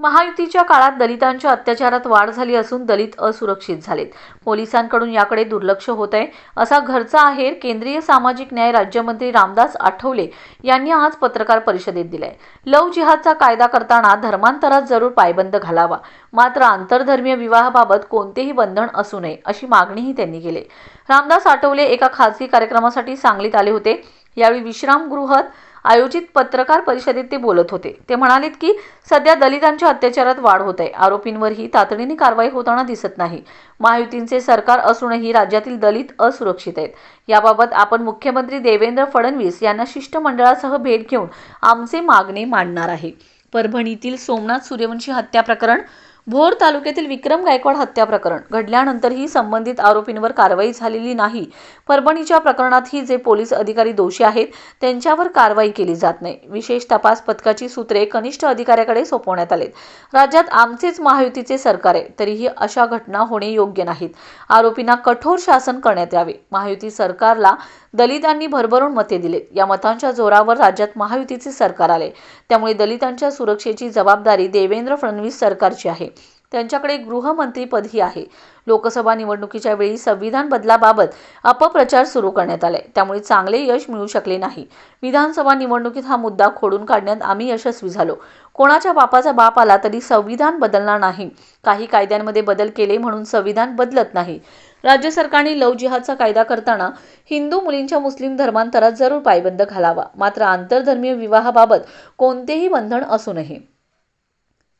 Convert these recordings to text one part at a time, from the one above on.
महायुतीच्या काळात दलितांच्या अत्याचारात वाढ झाली असून दलित असुरक्षित झालेत. पोलिसांकडून याकडे दुर्लक्ष होत आहे. असा घरचा आहेर केंद्रीय सामाजिक न्याय राज्यमंत्री रामदास आठवले यांनी आज पत्रकार परिषदेत दिलाय. लव जिहादचा कायदा करताना धर्मांतरात जरूर पायबंद घालावा. मात्र आंतरधर्मीय विवाहाबाबत कोणतेही बंधन असू नये अशी मागणीही त्यांनी केली. रामदास आठवले एका खासगी कार्यक्रमासाठी सांगलीत आले होते. यावेळी विश्रामगृहात आयोजित पत्रकार परिषदेत ते बोलत होते. ते म्हणालेत की सध्या दलितांच्या अत्याचारात वाढ होत आहे आरोपींवरही तातडीने कारवाई होताना दिसत नाही. महायुतींचे सरकार असूनही राज्यातील दलित असुरक्षित आहेत. याबाबत आपण मुख्यमंत्री देवेंद्र फडणवीस यांना शिष्टमंडळासह भेट घेऊन आमचे मागणे मांडणार आहे. परभणीतील सोमनाथ सूर्यवंशी हत्या प्रकरण भोर तालुक्यातील विक्रम गायकवाड हत्या प्रकरण. घडल्यानंतरही संबंधित आरोपींवर कारवाई झालेली नाही. परभणीच्या प्रकरणातही जे पोलीस अधिकारी दोषी आहेत त्यांच्यावर कारवाई केली जात नाही. विशेष तपास पथकाची सूत्रे कनिष्ठ अधिकाऱ्याकडे सोपवण्यात आलेत. राज्यात आमचेच महायुतीचे सरकार आहे तरीही अशा घटना होणे योग्य नाहीत. आरोपींना कठोर शासन करण्यात यावे. महायुती सरकारला दलितांनी भरभरून मते दिलेत या मतांच्या जोरावर राज्यात महायुतीचे सरकार आले. त्यामुळे दलितांच्या सुरक्षेची जबाबदारी देवेंद्र फडणवीस सरकारची आहे. त्यांच्याकडे गृहमंत्रीपदही आहे. लोकसभा निवडणुकीच्या वेळी संविधान बदलाबाबत अपप्रचार सुरू करण्यात आलाय. त्यामुळे चांगले यश मिळू शकले नाही. विधानसभा निवडणुकीत हा मुद्दा खोडून काढण्यात आम्ही यशस्वी झालो. कोणाच्या बापाचा बाप आला तरी संविधान बदलणार नाही. काही कायद्यांमध्ये बदल केले म्हणून संविधान बदलत नाही. राज्य सरकारने लव जिहादचा कायदा करताना हिंदू मुलींच्या मुस्लिम धर्मांतरात जरूर पायबंद घालावा. मात्र आंतरधर्मीय विवाहाबाबत कोणतेही बंधन असू नये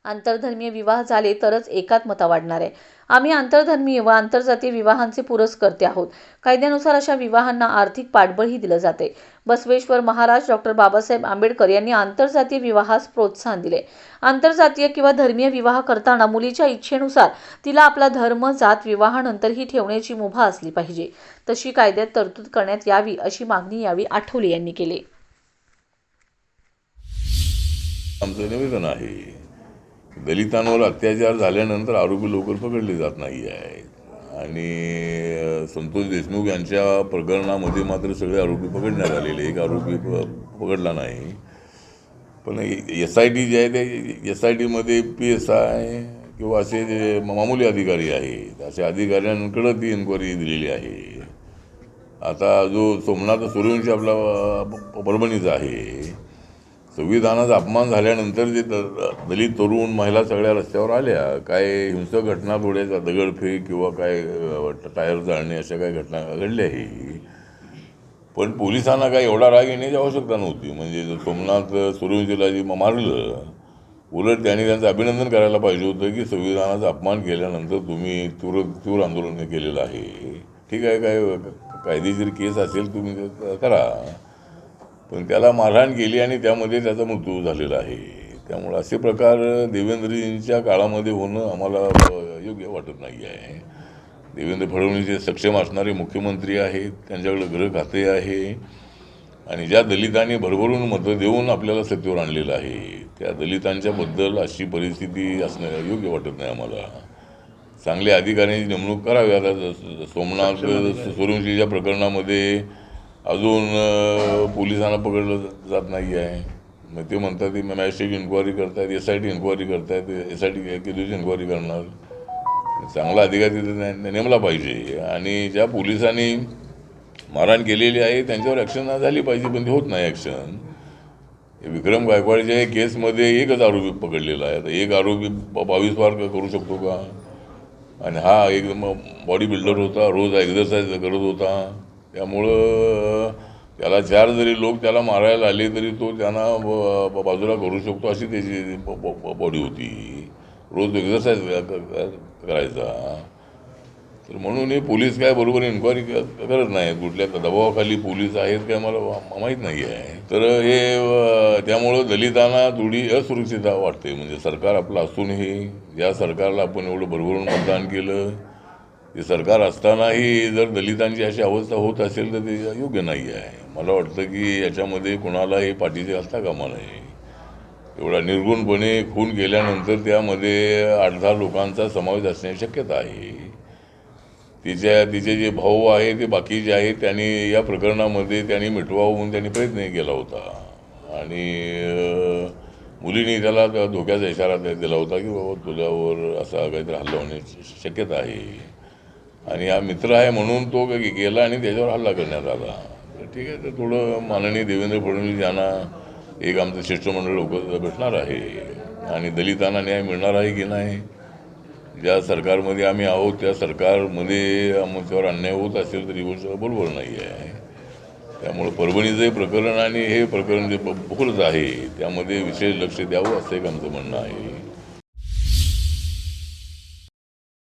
आंतरधर्मीय विवाह झाले तरच एकात्मता वाढणार आहे. आम्ही आंतरधर्मीय व आंतरजातीय विवाहांचे पुरस्कर्ते आहोत. कायद्यानुसार अशा विवाहांना आर्थिक पाठबळही दिलं जाते. बसवेश्वर महाराज डॉक्टर बाबासाहेब आंबेडकर यांनी आंतरजातीय विवाहास प्रोत्साहन दिले. आंतरजातीय किंवा धर्मीय विवाह करताना मुलीच्या इच्छेनुसार तिला आपला धर्म जात विवाहानंतरही ठेवण्याची मुभा असली पाहिजे. तशी कायद्यात तरतूद करण्यात यावी अशी मागणी यावेळी आठवले यांनी केली. आमचं निवेदन आहे. दलितांवर अत्याचार झाल्यानंतर आरोपी लवकर पकडले जात नाही आहेत. आणि संतोष देशमुख यांच्या प्रकरणामध्ये मात्र सगळे आरोपी पकडण्यात आलेले एक आरोपी पकडला नाही. पण एस आय टी जे आहे ते एस आय टीमध्ये पी एस आय किंवा असे जे मामूली अधिकारी आहेत अशा अधिकाऱ्यांकडे ती इन्क्वायरी दिलेली आहे. आता जो सोमनाथ सूर्यवंशी आपला परभणीचा आहे संविधानाचा अपमान झाल्यानंतर जे दलित तरुण महिला सगळ्या रस्त्यावर आल्या काय हिंसक घटना थोड्याचा दगडफेक किंवा काय टायर जाळणे अशा काही घटना घडल्याही. पण पोलिसांना काय एवढा राग येण्याची आवश्यकता नव्हती. म्हणजे सोमनाथ सूर्यवंशीला जे मारलं उलट त्यांनी त्यांचं अभिनंदन करायला पाहिजे होतं की संविधानाचा अपमान केल्यानंतर तुम्ही तीव्र तीव्र आंदोलन केलेलं आहे. ठीक आहे काय कायदेशीर केस असेल तुम्ही करा. पण त्याला मारहाण केली आणि त्यामध्ये त्याचा मृत्यू झालेला आहे. त्यामुळे असे प्रकार देवेंद्रजींच्या काळामध्ये होणं आम्हाला योग्य वाटत नाही आहे. देवेंद्र फडणवीस हे सक्षम असणारे मुख्यमंत्री आहेत त्यांच्याकडे गृह खाते आहे आणि ज्या दलितांनी भरभरून मतं देऊन आपल्याला सत्तेवर आणलेलं आहे त्या दलितांच्याबद्दल अशी परिस्थिती असणं योग्य वाटत नाही आम्हाला. चांगल्या अधिकाऱ्यांची नेमणूक करावी आता सोमनाथ सूर्यवंशीच्या प्रकरणामध्ये अजून पोलिसांना पकडलं जात नाही आहे मग ते म्हणतात की मॅजिस्ट्रेट इन्क्वायरी करतायत एस आय टी इन्क्वायरी करतायत एस आय टी किती दिवशी इन्क्वायरी करणार. चांगला अधिकारी नेमला पाहिजे. आणि ज्या पोलिसांनी मारहाण केलेली आहे त्यांच्यावर ॲक्शन झाली पाहिजे पण ते होत नाही ॲक्शन विक्रम गायकवाडच्या केसमध्ये एकच आरोपी पकडलेला आहे. आता एक आरोपी बावीस वार करू शकतो का? आणि हा एक बॉडी बिल्डर होता रोज एक्झरसाईज करत होता. त्यामुळं त्याला चार जरी लोक त्याला मारायला आले तरी तो त्यांना बाजूला करू शकतो अशी त्याची बॉडी होती. रोज एक्झरसाईज करायचा. तर म्हणून हे पोलीस काय बरोबर इन्क्वायरी करत नाहीत कुठल्या दबावाखाली पोलीस आहेत काय मला माहीत नाही आहे. तर हे त्यामुळं दलितांना थोडी असुरक्षितता वाटते. म्हणजे सरकार आपलं असूनही या सरकारला आपण एवढं भरभरून मतदान केलं. ते सरकार असतानाही जर दलितांची अशी अवस्था होत असेल तर ते योग्य नाही आहे. मला वाटतं की याच्यामध्ये कुणालाही पाठीचे असता कामा नये. एवढा निर्गुणपणे खून केल्यानंतर त्यामध्ये आठ दहा लोकांचा समावेश असण्याची शक्यता आहे. तिच्या तिचे जे भाऊ आहे ते बाकी जे आहेत त्यांनी या प्रकरणामध्ये त्यांनी मिटवावं म्हणून त्यांनी प्रयत्न केला होता. आणि मुलीने त्याला त्या धोक्याचा इशारा दिला होता की बाबा तुझ्यावर असा काहीतरी हल्ला होण्याची शक्यता आहे. आणि हा मित्र आहे म्हणून तो गे- गेला आणि त्याच्यावर हल्ला करण्यात आला. तर ठीक आहे तर थोडं माननीय देवेंद्र फडणवीस यांना एक आमचं शिष्टमंडळ लोक भेटणार आहे. आणि दलितांना न्याय मिळणार आहे की नाही? ज्या सरकारमध्ये आम्ही आहोत त्या सरकारमध्ये आमच्यावर अन्याय होत असेल तर ही गोष्ट बरोबर नाही आहे त्यामुळे परभणीचं हे प्रकरण आणि हे प्रकरण जे बोलत आहे त्यामध्ये विशेष लक्ष द्यावं असं एक आमचं म्हणणं आहे.